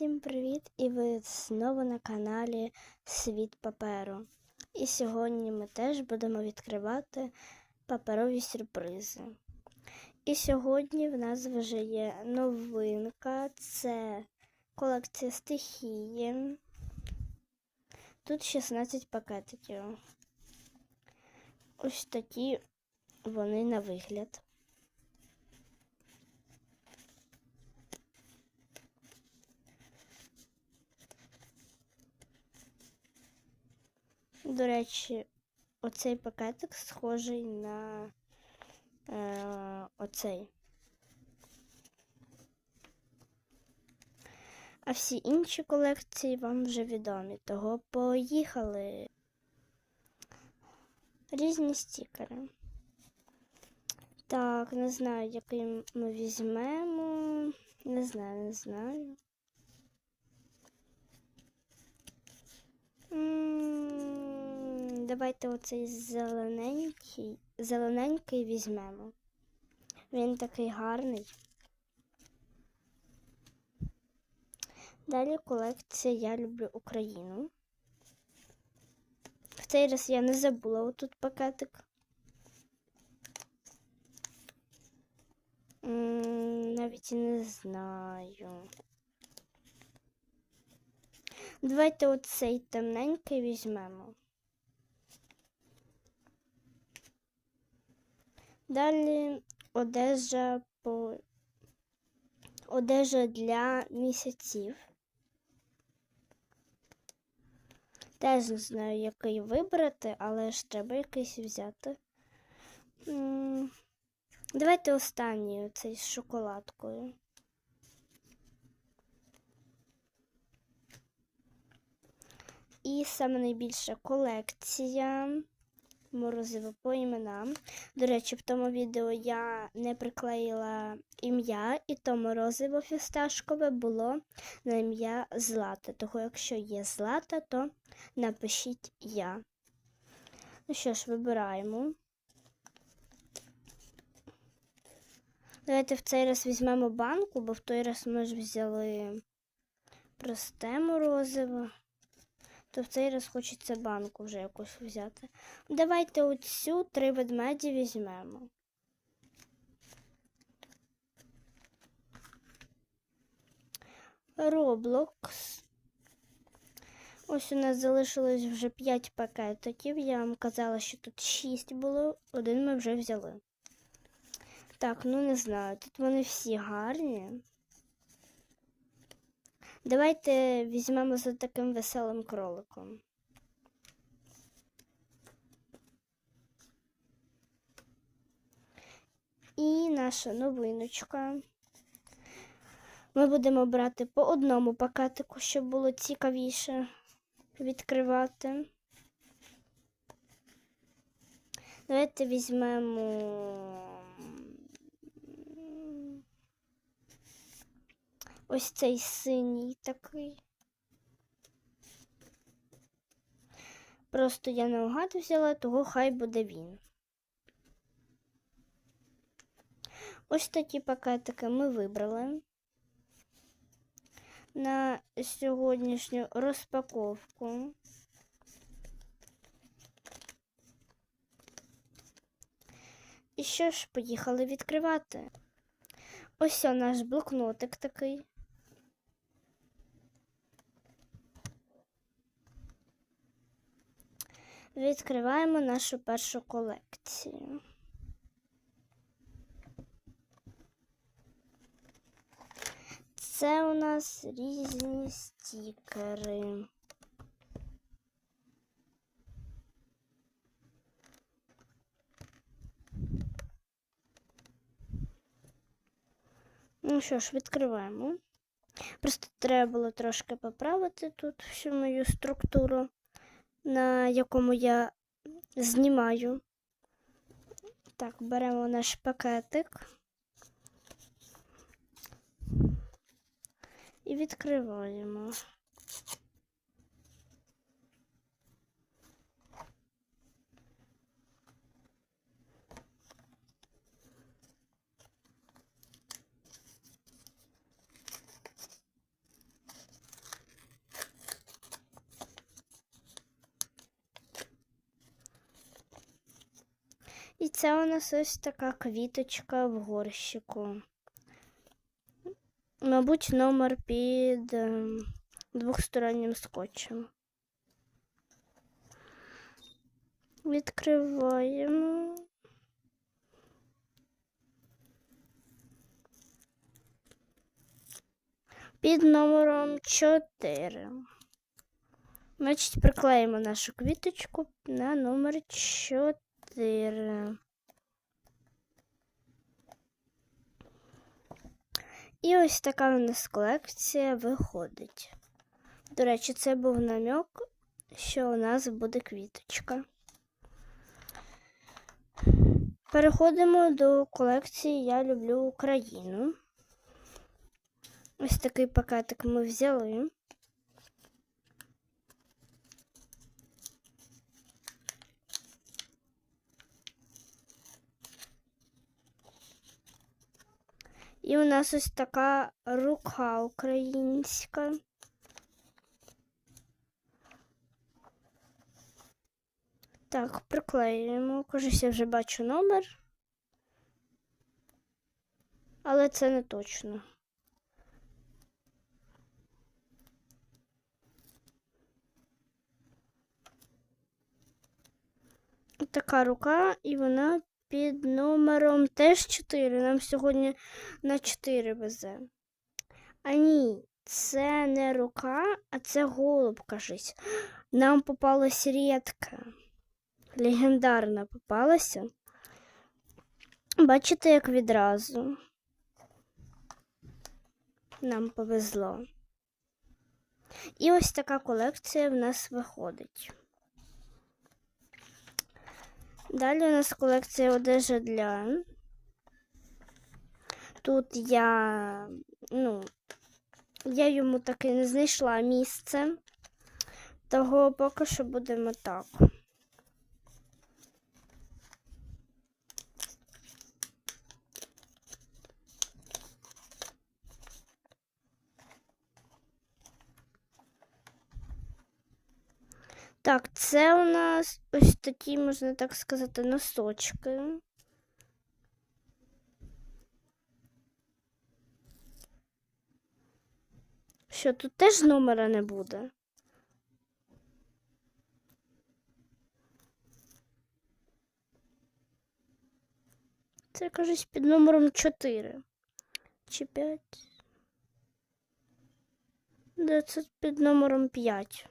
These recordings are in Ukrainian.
Всім привіт! І ви знову на каналі Світ паперу. І сьогодні ми теж будемо відкривати паперові сюрпризи. І сьогодні в нас вже є новинка це колекція стихії. Тут 16 пакетиків. Ось такі вони на вигляд. До речі, оцей пакетик схожий на е, оцей. А всі інші колекції вам вже відомі, того поїхали. Різні стікери. Так, не знаю, який ми візьмемо. Не знаю, не знаю. М, Давайте оцей зелененький, зелененький візьмемо. Він такий гарний. Далі колекція Я люблю Україну. В цей раз я не забула отут пакетик. Навіть і не знаю. Давайте оцей темненький візьмемо. Далі одежа по одежа для місяців. Теж не знаю, який вибрати, але ж треба якийсь взяти. Давайте останній оцей з шоколадкою. І саме найбільша колекція морозиво по іменам. До речі, в тому відео я не приклеїла ім'я, і то морозиво фісташкове було на ім'я Злата. Того, якщо є Злата, то напишіть я. Ну що ж, вибираємо. Давайте в цей раз візьмемо банку, бо в той раз ми ж взяли просте морозиво. То в цей раз хочеться банку вже якусь взяти. Давайте оцю три ведмеді візьмемо. Роблокс. Ось у нас залишилось вже 5 пакетиків. Я вам казала, що тут 6 було, один ми вже взяли. Так, ну не знаю, тут вони всі гарні. Давайте візьмемо за таким веселим кроликом. І наша новиночка. Ми будемо брати по одному пакетику, щоб було цікавіше відкривати. Давайте візьмемо ось цей синій такий. Просто я наугад взяла, того хай буде він. Ось такі пакетики ми вибрали на сьогоднішню розпаковку. І що ж, поїхали відкривати. Ось наш блокнотик такий. Відкриваємо нашу першу колекцію. Це у нас різні стікери. Ну що ж, відкриваємо. Просто треба було трошки поправити тут всю мою структуру, на якому я знімаю. Так, беремо наш пакетик і відкриваємо. Це у нас ось така квіточка в горщику. Мабуть, номер під ем, двохстороннім скотчем. Відкриваємо. Під номером 4. Значить, приклеїмо нашу квіточку на номер 4. І ось така у нас колекція виходить. До речі, це був намек, що у нас буде квіточка. Переходимо до колекції Я люблю Україну. Ось такий пакетик ми взяли. І у нас ось така рука українська. Так, приклеюємо. Кажись, я вже бачу номер. Але це не точно. Така рука, і вона під номером теж 4. Нам сьогодні на 4 везе. А ні, це не рука, а це голуб, кажись. Нам попалась рідка. Легендарна попалася. Бачите, як відразу. Нам повезло. І ось така колекція в нас виходить. Далі у нас колекція одежі для. Тут я, ну, я йому таки не знайшла місце, того поки що будемо так. Так, це у нас ось такі, можна так сказати, носочки. Що тут теж номера не буде? Це кажуть під номером 4 чи 5. Да, це під номером 5.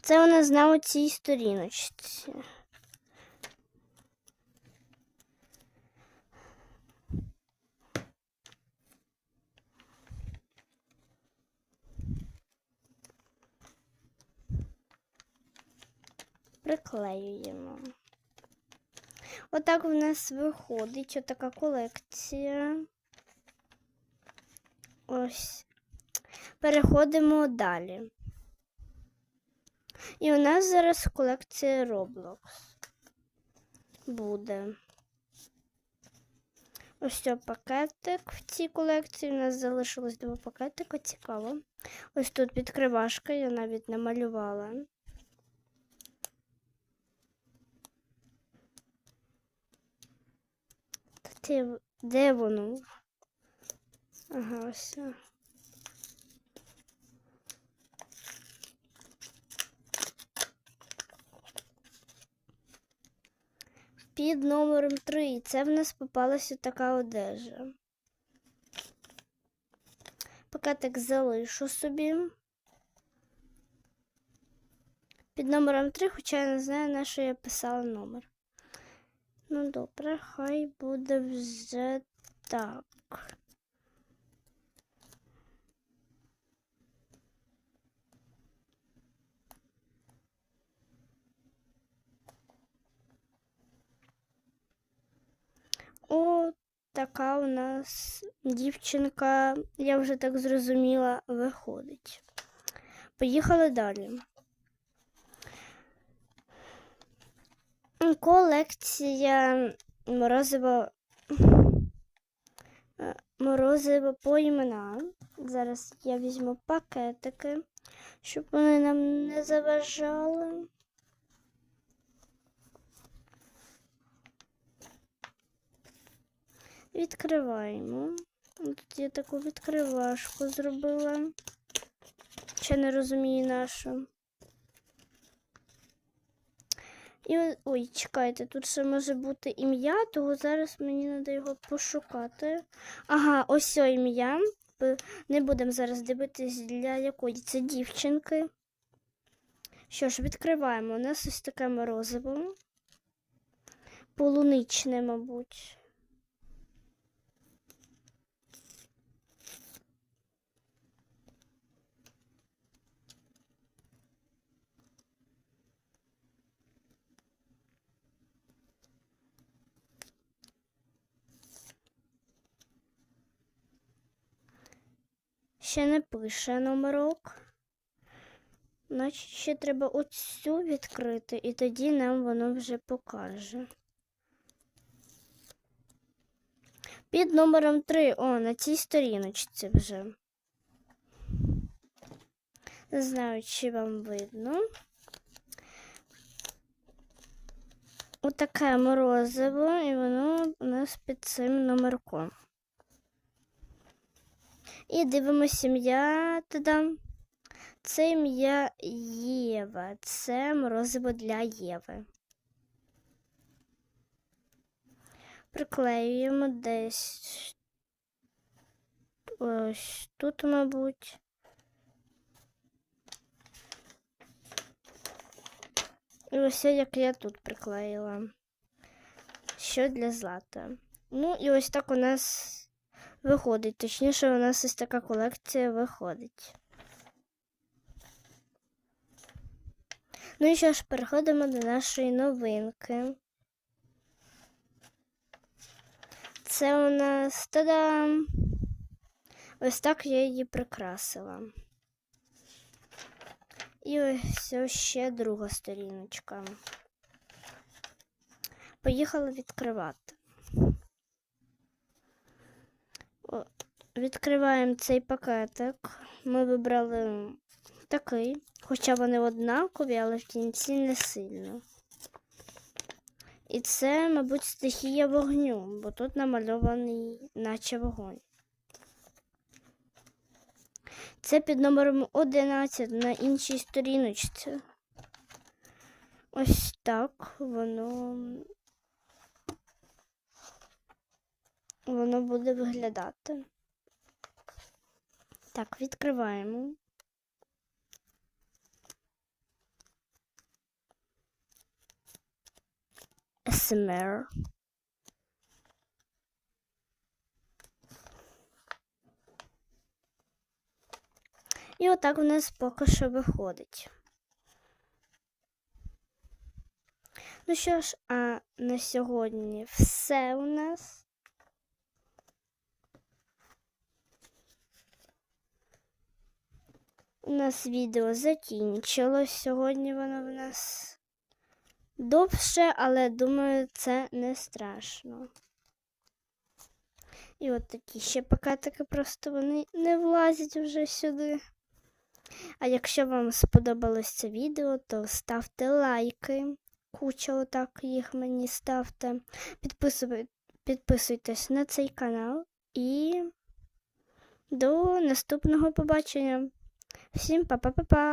Це у нас на оцій сторіночці. Приклеюємо. Отак в нас виходить отака колекція. Ось. Переходимо далі. І у нас зараз колекція Roblox буде. Ось це пакетик в цій колекції. У нас залишилось два пакетика, цікаво. Ось тут відкривашка, я навіть намалювала. Де воно? Ага, ось. Під номером 3. Це в нас попалася така одежа. Пакетик залишу собі. Під номером 3, хоча я не знаю, на що я писала номер. Ну, добре, хай буде вже так. О, така у нас дівчинка, я вже так зрозуміла, виходить. Поїхали далі. Колекція морозиво е, морозиво по іменам. Зараз я візьму пакетики, щоб вони нам не заважали. Відкриваємо. Тут я таку відкривашку зробила. Ще не розумію нашу. І ой, чекайте, тут ще може бути ім'я, того зараз мені треба його пошукати. Ага, ось ім'я. Не будемо зараз дивитись, для якої це дівчинки. Що ж, відкриваємо. У нас ось таке морозиво. Полуничне, мабуть. Ще не пише номерок. Значить, ще треба оцю відкрити, і тоді нам воно вже покаже. Під номером 3, о, на цій сторіночці вже. Не знаю, чи вам видно. Отаке морозиво, і воно у нас під цим номерком. І дивимося ім'я Та-дам. Це ім'я Єва. Це морозиво для Єви. Приклеюємо десь ось тут, мабуть. І ось як я тут приклеїла. Що для злата. Ну і ось так у нас виходить. Точніше, у нас ось така колекція виходить. Ну і що ж, переходимо до нашої новинки. Це у нас та-дам! Ось так я її прикрасила. І ось ще друга сторіночка. Поїхали відкривати. Відкриваємо цей пакетик. Ми вибрали такий, хоча вони однакові, але в кінці не сильно. І це, мабуть, стихія вогню, бо тут намальований наче вогонь. Це під номером 11 на іншій сторіночці. Ось так воно воно буде виглядати. Так, відкриваємо. СМР. І отак у нас поки що виходить. Ну що ж, а на сьогодні все у нас. У нас відео закінчилось. Сьогодні воно в нас довше, але думаю, це не страшно. І от такі ще пакетики, просто вони не влазять вже сюди. А якщо вам сподобалось це відео, то ставте лайки. Куча отак їх мені ставте. Підписуй- Підписуйтесь на цей канал і до наступного побачення. Всім па-па-па-па!